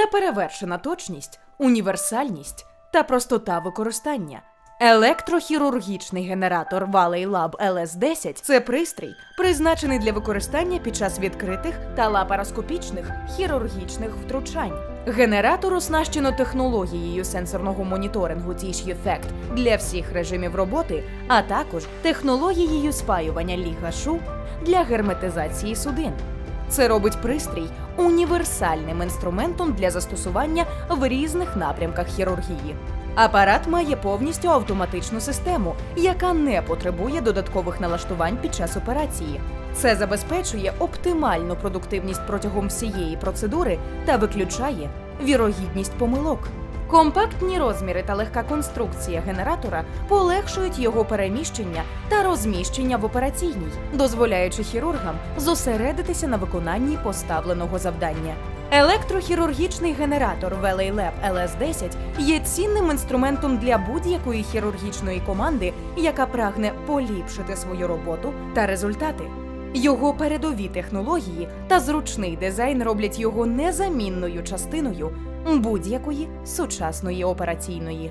неперевершена точність, універсальність та простота використання. Електрохірургічний генератор Valley Lab LS10 – це пристрій, призначений для використання під час відкритих та лапароскопічних хірургічних втручань. Генератор оснащено технологією сенсорного моніторингу Tissue Effect для всіх режимів роботи, а також технологією спаювання лігашу для герметизації судин. Це робить пристрій універсальним інструментом для застосування в різних напрямках хірургії. Апарат має повністю автоматичну систему, яка не потребує додаткових налаштувань під час операції. Це забезпечує оптимальну продуктивність протягом всієї процедури та виключає вірогідність помилок. Компактні розміри та легка конструкція генератора полегшують його переміщення та розміщення в операційній, дозволяючи хірургам зосередитися на виконанні поставленого завдання. Електрохірургічний генератор Lab LS10 є цінним інструментом для будь-якої хірургічної команди, яка прагне поліпшити свою роботу та результати. Його передові технології та зручний дизайн роблять його незамінною частиною будь-якої сучасної операційної.